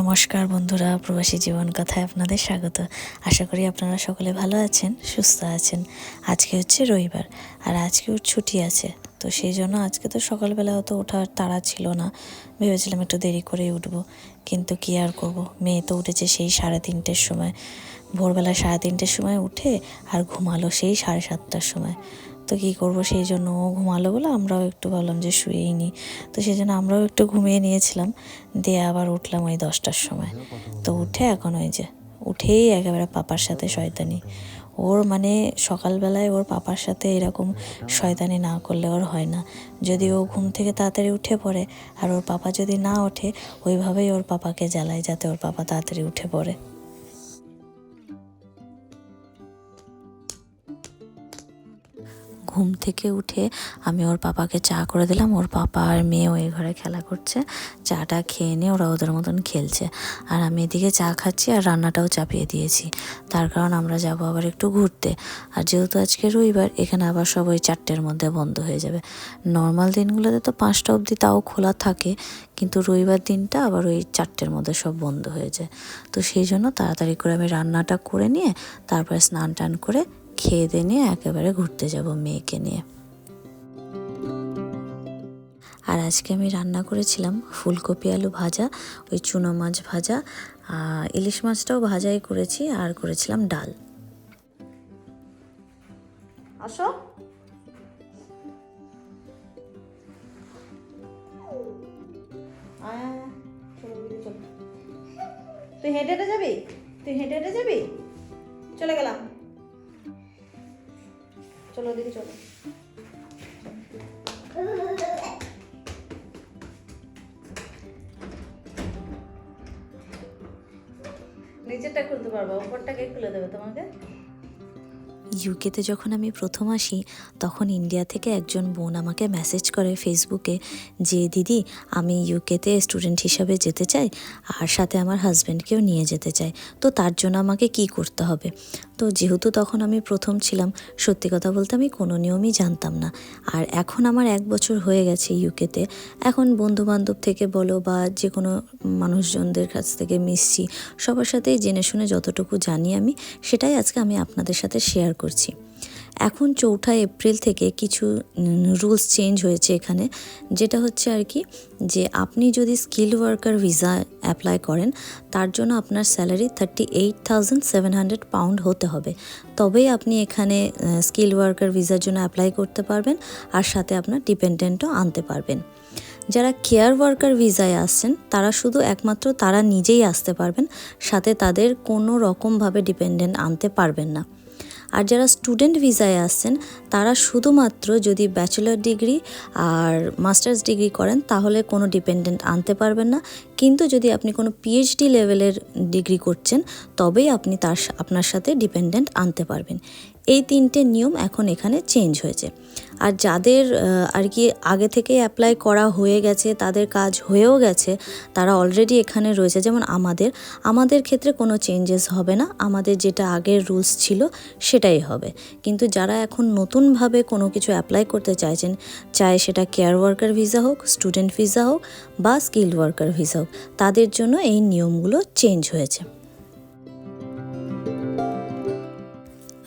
নমস্কার বন্ধুরা, প্রবাসী জীবন কথায় আপনাদের স্বাগত। আশা করি আপনারা সকলে ভালো আছেন, সুস্থ আছেন। আজকে হচ্ছে রবিবার আর আজকে ওর ছুটি আছে, তো সেই জন্য আজকে তো সকালবেলা অত ওঠার তাড়া ছিল না। ভেবেছিলাম একটু দেরি করেই উঠবো, কিন্তু কি আর করব? মেয়ে তো উঠেছে সেই সাড়ে তিনটের সময়। ভোরবেলা সাড়ে তিনটের সময় উঠে আর ঘুমালো সেই সাড়ে সাতটার সময়। তো কী করব? সেই জন্য ও ঘুমালো বলে আমরাও একটু ভাবলাম যে শুয়েই নিই তো সেই জন্য আমরাও একটু ঘুমিয়ে নিয়েছিলাম। দিয়ে আবার উঠলাম ওই দশটার সময়। তো উঠে এখন ওই যে উঠেই একেবারে পাপার সাথে শয়তানি। ওর মানে সকালবেলায় ওর পাপার সাথে এরকম শয়তানি না করলে ওর হয় না। যদি ও ঘুম থেকে তাড়াতাড়ি উঠে পড়ে আর ওর পাপা যদি না ওঠে, ওইভাবেই ওর পাপাকে জ্বালায় যাতে ওর পাপা তাড়াতাড়ি উঠে পড়ে। ঘুম থেকে উঠে আমি ওর পাপাকে চা করে দিলাম। ওর পাপা আর মেয়ে ওই ঘরে খেলা করছে। চাটা খেয়ে নিয়ে ওরা ওদের মতন খেলছে। আর আমি এদিকে চা খাচ্ছি আর রান্নাটাও চাপিয়ে দিয়েছি। তার কারণ আমরা যাব আবার একটু ঘুরতে। আর যেহেতু আজকে রবিবার, এখানে আবার সব ওই চারটের মধ্যে বন্ধ হয়ে যাবে। নর্মাল দিনগুলোতে তো পাঁচটা অবধি তাও খোলা থাকে। কিন্তু রবিবার দিনটা আবার ওই চারটের মধ্যে সব বন্ধ হয়ে যায়। তো সেই জন্য তাড়াতাড়ি করে আমি রান্নাটা করে নিয়ে, তারপরে স্নান টান করে খেয়ে দিয়ে নিয়ে একেবারে ঘুরতে যাব মেয়েকে নিয়ে। আর আজকে আমি রান্না করেছিলাম ফুলকপি আলু ভাজা, ওই চুনো মাছ ভাজা ইলিশ মাছটাও ভাজাই করেছি আর করেছিলাম ডাল। আসো। তুই হেঁটে যাবি? তুই হেঁটে যাবি? চলে গেলাম। চলো দিদি চলো। নিচেরটা খুলতে পারব খুলে দেবে তোমাকে। ইউকেতে যখন আমি প্রথম আসি, তখন ইন্ডিয়া থেকে একজন বোন আমাকে মেসেজ করে ফেসবুকে যে, দিদি, আমি ইউকেতে স্টুডেন্ট হিসাবে যেতে চাই, আর সাথে আমার হাজব্যান্ডকেও নিয়ে যেতে চাই। তো তার জন্য আমাকে কি করতে হবে? তো যেহেতু তখন আমি প্রথম ছিলাম, সত্যি কথা বলতে আমি কোনো নিয়মই জানতাম না। আর এখন আমার এক বছর হয়ে গেছে ইউকেতে। এখন বন্ধু বান্ধব থেকে বলো বা যে কোনো মানুষজনদের কাছ থেকে মিশছি, সবার সাথেই জেনে শুনে যতটুকু জানি আমি, সেটাই আজকে আমি আপনাদের সাথে শেয়ার করছি। এখন চৌঠা এপ্রিল থেকে কিছু রুলস চেঞ্জ হয়েছে এখানে। যেটা হচ্ছে আর কি যে আপনি যদি স্কিল ওয়ার্কার ভিসা অ্যাপ্লাই করেন, তার জন্য আপনার salary thirty eight thousand seven hundred pound হতে হবে। তবেই আপনি এখানে স্কিল ওয়ার্কার ভিসার জন্য অ্যাপ্লাই করতে পারবেন আর সাথে আপনার ডিপেন্ডেন্টও আনতে পারবেন। যারা কেয়ার ওয়ার্কার ভিসায় আসছেন, তারা শুধু একমাত্র তারা নিজেই আসতে পারবেন, সাথে তাদের কোনো রকমভাবে ডিপেন্ডেন্ট আনতে পারবেন না। আর যারা স্টুডেন্ট ভিসায় আসছেন, তারা শুধুমাত্র যদি ব্যাচেলার ডিগ্রি আর মাস্টার্স ডিগ্রি করেন, তাহলে কোনো ডিপেন্ডেন্ট আনতে পারবেন না। কিন্তু যদি আপনি কোনো পিএইচডি লেভেলের ডিগ্রি করছেন, তবেই আপনি তার আপনার সাথে ডিপেন্ডেন্ট আনতে পারবেন। এই তিনটে নিয়ম এখন এখানে চেঞ্জ হয়েছে। আর যাদের আর কি আগে থেকে অ্যাপ্লাই করা হয়ে গেছে, তাদের কাজ হয়েও গেছে, তারা অলরেডি এখানে রয়েছে। যেমন আমাদের আমাদের ক্ষেত্রে কোনো চেঞ্জেস হবে না। আমাদের যেটা আগের রুলস ছিল, সেটাই হবে। কিন্তু যারা এখন নতুনভাবে কোনো কিছু অ্যাপ্লাই করতে চাইছেন, চায় সেটা কেয়ার ওয়ার্কার ভিসা হোক স্টুডেন্ট ভিসা হোক বা স্কিল ওয়ার্কার ভিসা হোক, তাদের জন্য এই নিয়মগুলো চেঞ্জ হয়েছে।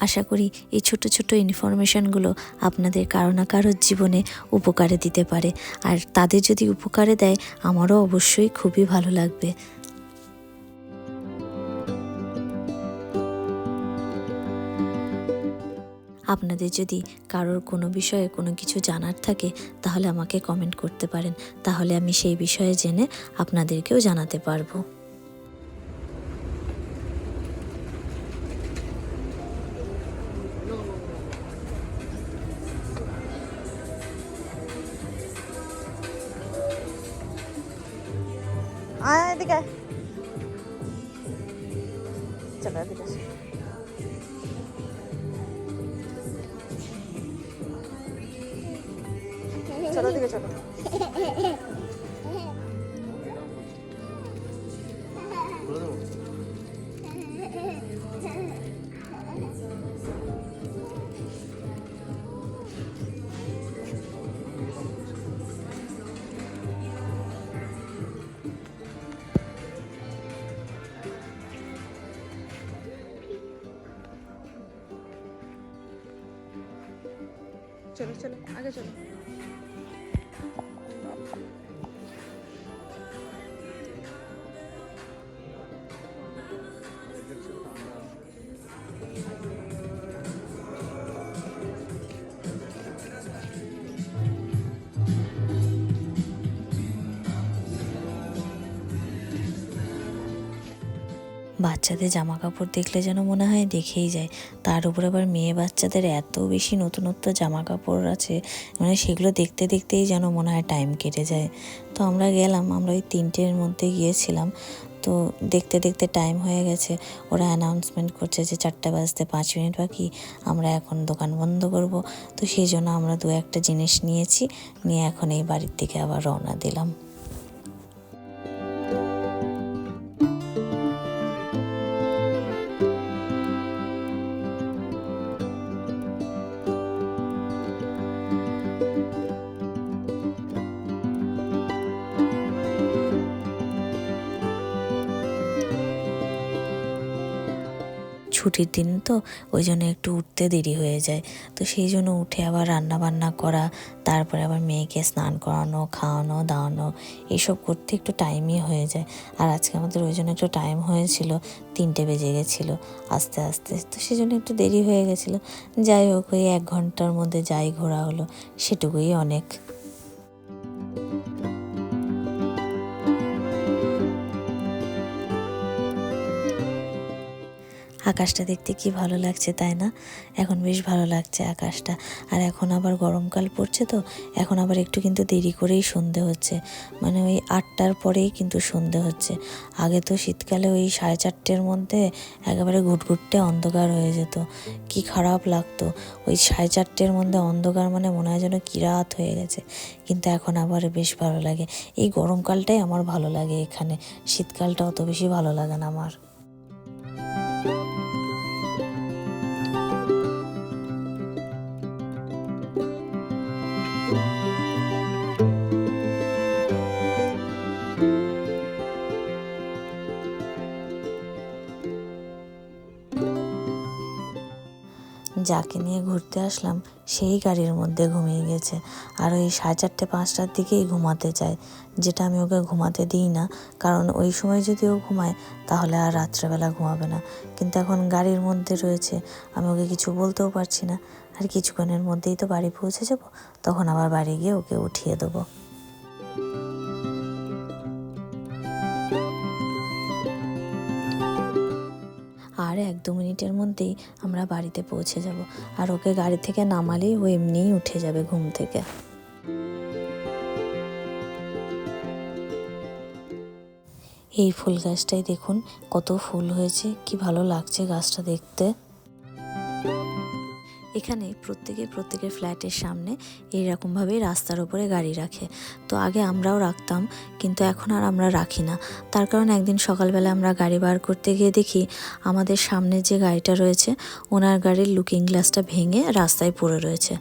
আশা করি এই ছোট ছোট ইনফরমেশানগুলো আপনাদের কারও না কারোর জীবনে উপকারে দিতে পারে। আর তাদের যদি উপকারে দেয়, আমারও অবশ্যই খুবই ভালো লাগবে। আপনাদের যদি কারোর কোনো বিষয়ে কোনো কিছু জানার থাকে, তাহলে আমাকে কমেন্ট করতে পারেন। তাহলে আমি সেই বিষয়ে জেনে আপনাদেরকেও জানাতে পারব। আয় এদিকে আয়। চলো চলো চলো আগে চলো। বাচ্চাদের জামা কাপড় দেখলে যেন মনে হয় দেখেই যায়। তার উপর আবার মেয়ে বাচ্চাদের এত বেশি নতুনত্ব জামা কাপড় আছে মানে সেগুলো দেখতে দেখতেই যেন মনে হয় টাইম কেটে যায়। তো আমরা গেলাম, আমরা ওই তিনটের মধ্যে গিয়েছিলাম। তো দেখতে দেখতে টাইম হয়ে গেছে। ওরা অ্যানাউন্সমেন্ট করছে যে চারটে বাজতে পাঁচ মিনিট বাকি, আমরা এখন দোকান বন্ধ করব। তো সেই জন্য আমরা দু একটা জিনিস নিয়েছি, নিয়ে এখন এই বাড়ির দিকে আবার রওনা দিলাম। ছুটির দিন, তো ওই জন্য একটু উঠতে দেরি হয়ে যায়। তো সেই জন্য উঠে আবার রান্না বান্না করা, তারপরে আবার মেয়েকে স্নান করানো, খাওয়ানো, দাওয়ানো এইসব করতে একটু টাইমই হয়ে যায়। আর আজকে আমাদের ওই জন্য একটু টাইম হয়েছিল, তিনটে বেজে গেছিল আস্তে আস্তে। তো সেই জন্য একটু দেরি হয়ে গেছিল। যাই হোক, ওই এক ঘণ্টার মধ্যে যাই ঘোরা হলো, সেটুকুই অনেক। আকাশটা দেখতে কি ভালো লাগছে, তাই না? এখন বেশ ভালো লাগছে আকাশটা। আর এখন আবার গরমকাল পড়ছে তো, এখন আবার একটু কিন্তু দেরি করেই সন্ধে হচ্ছে। মানে ওই আটটার পরেই কিন্তু সন্ধে হচ্ছে। আগে তো শীতকালে ওই সাড়ে চারটের মধ্যে একেবারে ঘুটঘুটে অন্ধকার হয়ে যেত। কি খারাপ লাগতো। ওই সাড়ে চারটের মধ্যে অন্ধকার মানে মনে হয় যেন কি রাত হয়ে গেছে। কিন্তু এখন আবার বেশ ভালো লাগে। এই গরমকালটাই আমার ভালো লাগে এখানে। শীতকালটা অত বেশি ভালো লাগে না আমার। যাকে নিয়ে ঘুরতে আসলাম, সেই গাড়ির মধ্যে ঘুমিয়ে গেছে। আর ওই সাড়ে চারটে, পাঁচটার দিকেই ঘুমাতে চায়, যেটা আমি ওকে ঘুমাতে দিই না। কারণ ওই সময় যদি ও ঘুমায়, তাহলে আর রাত্রেবেলা ঘুমাবে না। কিন্তু এখন গাড়ির মধ্যে রয়েছে, আমি ওকে কিছু বলতেও পারছি না। আর কিছুক্ষণের মধ্যেই তো বাড়ি পৌঁছে যাব, তখন আবার বাড়ি গিয়ে ওকে উঠিয়ে দেবো। আর এক দু মিনিটের মধ্যেই আমরা বাড়িতে পৌঁছে যাব। আর ওকে গাড়ি থেকে নামালেই ও এমনিই উঠে যাবে ঘুম থেকে। এই ফুল গাছটাই দেখুন, কত ফুল হয়েছে, কি ভালো লাগছে গাছটা দেখতে। এখানে প্রত্যেকে প্রত্যেকের ফ্ল্যাটের সামনে এইরকমভাবেই রাস্তার ওপরে গাড়ি রাখে। তো আগে আমরাও রাখতাম, কিন্তু এখন আর আমরা রাখি না। তার কারণ একদিন সকালবেলা আমরা গাড়ি বার করতে গিয়ে দেখি আমাদের সামনে যে গাড়িটা রয়েছে, ওনার গাড়ির লুকিং গ্লাসটা ভেঙে রাস্তায় পড়ে রয়েছে।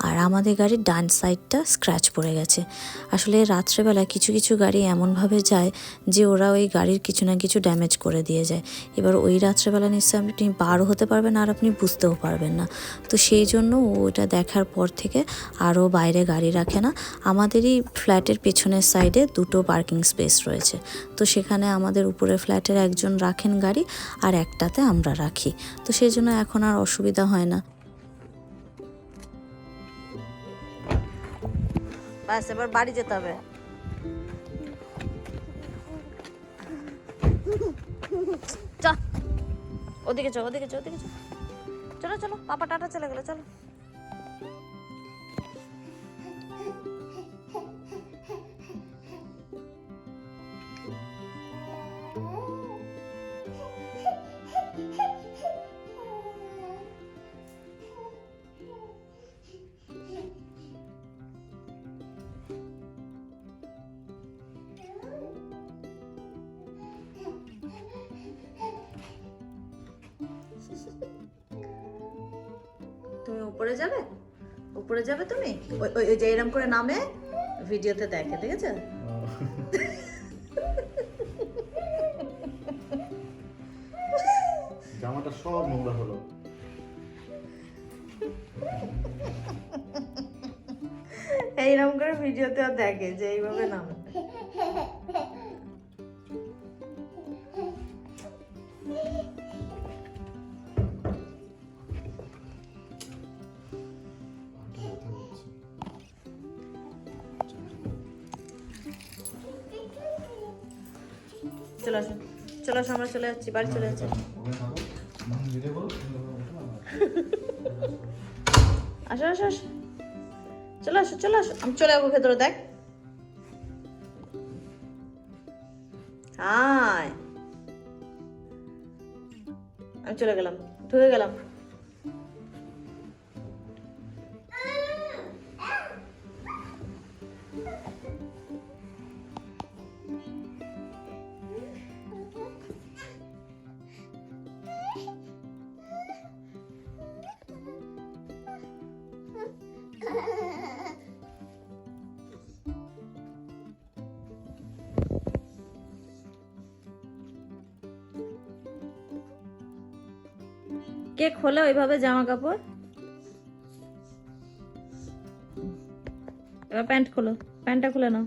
আর আমাদের গাড়ির ডান সাইডটা স্ক্র্যাচ পড়ে গেছে। আসলে রাত্রেবেলা কিছু কিছু গাড়ি এমনভাবে যায় যে ওরা ওই গাড়ির কিছু না কিছু ড্যামেজ করে দিয়ে যায়। এবার ওই রাত্রেবেলা নিশ্চয়ই আপনি পারও হতে পারবেন আর আপনি বুঝতেও পারবেন না। তো সেই জন্য ওটা দেখার পর থেকে আরও বাইরে গাড়ি রাখে না। আমাদেরই ফ্ল্যাটের পেছনের সাইডে দুটো পার্কিং স্পেস রয়েছে। তো সেখানে আমাদের উপরের ফ্ল্যাটের একজন রাখেন গাড়ি আর একটাতে আমরা রাখি। তো সেই জন্য এখন আর অসুবিধা হয় না। এবার বাড়ি যেতে হবে। ওদিকে চো ওদিকে চো ওদিকে চো। চলো চলো পাপা টাটা চলে গেলো চলো। যাবে? উপরে যাবে তুমি? ওই যে এরম করে নামে ভিডিওতে দেখে দেখেছ? জামাটা সব নোংরা হলো। এইরকম করে ভিডিওতে দেখে যে এইভাবে নামে। চলে আসো। আমরা চলে যাচ্ছি, বাড়ি চলে যাচ্ছি। আসো আসো আসো। চলে আসো চলে আসো। আমি চলে যাব ভেতরে, দেখ। হাই। আমি চলে গেলাম, ঢুকে গেলাম। কে খোলে ওইভাবে জামা কাপড়? এবার প্যান্ট খোলো প্যান্টটা খুলে নাও।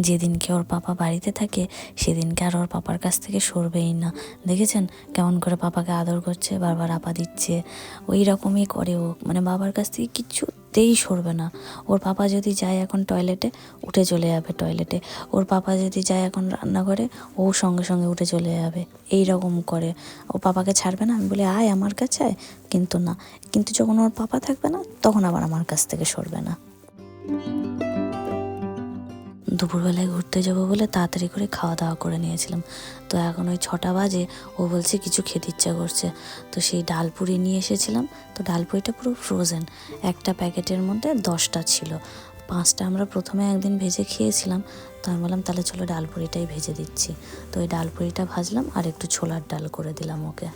যেদিনকে ওর পাপা বাড়িতে থাকে সেদিনকে আর ওর পাপার কাছ থেকে সরবেই না। দেখেছেন কেমন করে পাপাকে আদর করছে, বারবার আপা দিচ্ছে। ওই রকমই করে ও। মানে বাবার কাছ থেকে কিছুতেই সরবে না। ওর পাপা যদি যায় এখন টয়লেটে উঠে চলে যাবে টয়লেটে ওর পাপা যদি যায় এখন রান্নাঘরে, ও সঙ্গে সঙ্গে উঠে চলে যাবে। এই রকম করে। ও পাপাকে ছাড়বে না? আমি বলি, আয় আমার কাছে আয়। কিন্তু না। কিন্তু যখন ওর পাপা থাকবে না, তখন আবার আমার কাছ থেকে সরবে না। দুপুরবেলায় ঘুরতে যাব বলে তাড়াতাড়ি করে খাওয়া দাওয়া করে নিয়েছিলাম। তো এখন ওই ছটা বাজে, ও বলছে কিছু খেতে ইচ্ছা করছে। তো সেই ডাল ডালপুরি নিয়ে এসেছিলাম। তো ডাল ডালপুরিটা পুরো ফ্রোজেন একটা প্যাকেটের মধ্যে দশটা ছিল। পাঁচটা আমরা প্রথমে একদিন ভেজে খেয়েছিলাম। তো আমি বললাম, তাহলে চলো ডাল ডালপুরিটাই ভেজে দিচ্ছি। তো ওই ডাল ডালপুরিটা ভাজলাম আর একটু ছোলার ডাল করে দিলাম ওকে।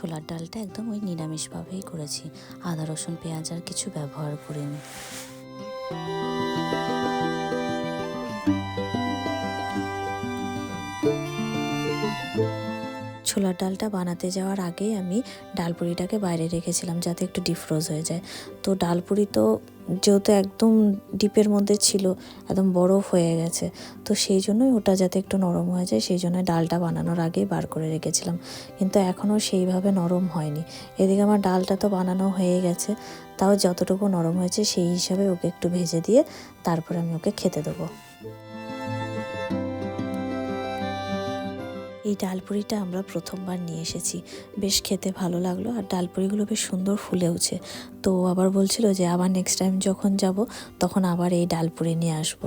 ছোলার ডালটা একদম ওই নিরামিষভাবেই করেছি। আদা, রসুন, পেঁয়াজ আর কিছু ব্যবহার করিনি। ছোলার ডালটা বানাতে যাওয়ার আগে আমি ডালপুরিটাকে বাইরে রেখেছিলাম যাতে একটু ডিফ্রোজ হয়ে যায়। তো ডালপুরি তো যেহেতু একদম ডিপের মধ্যে ছিল, একদম বরফ হয়ে গেছে, তো সেই জন্যই ওটা যাতে একটু নরম হয়ে যায়, সেই জন্য ডালটা বানানোর আগেই বার করে রেখেছিলাম। কিন্তু এখনও সেইভাবে নরম হয়নি। এদিকে আমার ডালটা তো বানানো হয়ে গেছে, তাও যতটুকু নরম হয়েছে সেই হিসাবে ওকে একটু ভেজে দিয়ে তারপরে আমি ওকে খেতে দেবো। এই ডালপুরিটা আমরা প্রথমবার নিয়ে এসেছি। বেশ খেতে ভালো লাগল আর ডালপুরিগুলো বেশ সুন্দর ফুলেওছে তো আবার বলছিল যে, আবার নেক্সট টাইম যখন যাব, তখন আবার এই ডালপুরি নিয়ে আসব।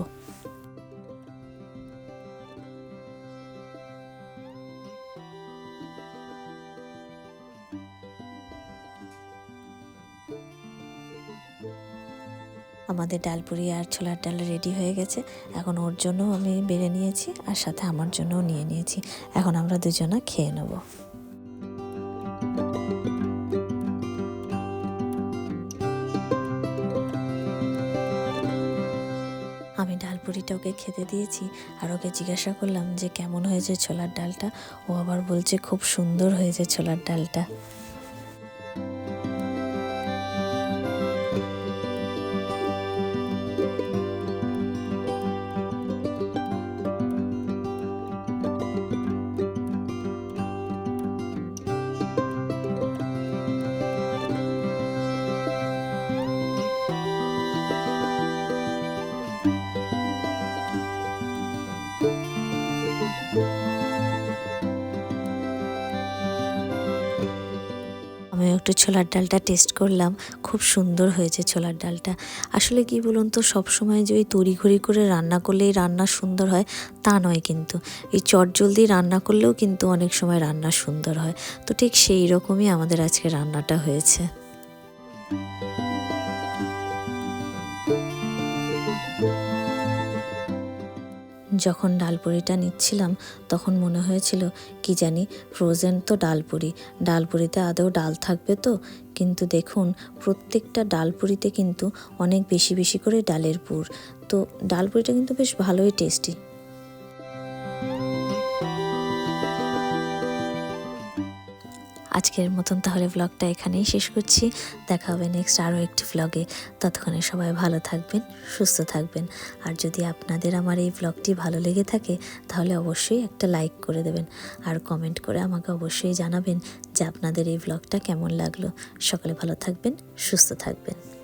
আমাদের ডালপুরি আর ছোলার ডাল রেডি হয়ে গেছে। এখন ওর জন্য আমি বেড়ে নিয়েছি আর সাথে আমার জন্যও নিয়ে নিয়েছি। এখন আমরা দুজনা খেয়ে নেব। আমি ডাল ডালপুরিটা ওকে খেতে দিয়েছি আর ওকে জিজ্ঞাসা করলাম যে কেমন হয়েছে ছোলার ডালটা? ও আবার বলছে খুব সুন্দর হয়েছে ছোলার ডালটা। একটু ছোলার ডালটা টেস্ট করলাম, খুব সুন্দর হয়েছে ছোলার ডালটা। আসলে কি বলুন তো, সবসময় যে ওই তড়িঘড়ি করে রান্না করলেই রান্না সুন্দর হয়, তা নয় কিন্তু। এই চট জলদি রান্না করলেও কিন্তু অনেক সময় রান্না সুন্দর হয়। তো ঠিক সেই রকমই আমাদের আজকে রান্নাটা হয়েছে। যখন ডালপুরিটা নিচ্ছিলাম, তখন মনে হয়েছিল, কি জানি ফ্রোজেন তো ডালপুরি। ডালপুরিতে আদৌ ডাল থাকবে তো? কিন্তু দেখুন, প্রত্যেকটা ডালপুরিতে কিন্তু অনেক বেশি বেশি করে ডালের পুর। তো ডালপুরিটা কিন্তু বেশ ভালোই টেস্টি আজকের মতন তাহলে ব্লগটা এখানেই শেষ করছি। দেখা হবে নেক্সট আরও একটি ব্লগে ততক্ষণে সবাই ভালো থাকবেন, সুস্থ থাকবেন। আর যদি আপনাদের আমার এই ব্লগটি ভালো লেগে থাকে, তাহলে অবশ্যই একটা লাইক করে দেবেন। আর কমেন্ট করে আমাকে অবশ্যই জানাবেন যে আপনাদের এই ব্লগটা কেমন লাগল। সকলে ভালো থাকবেন, সুস্থ থাকবেন।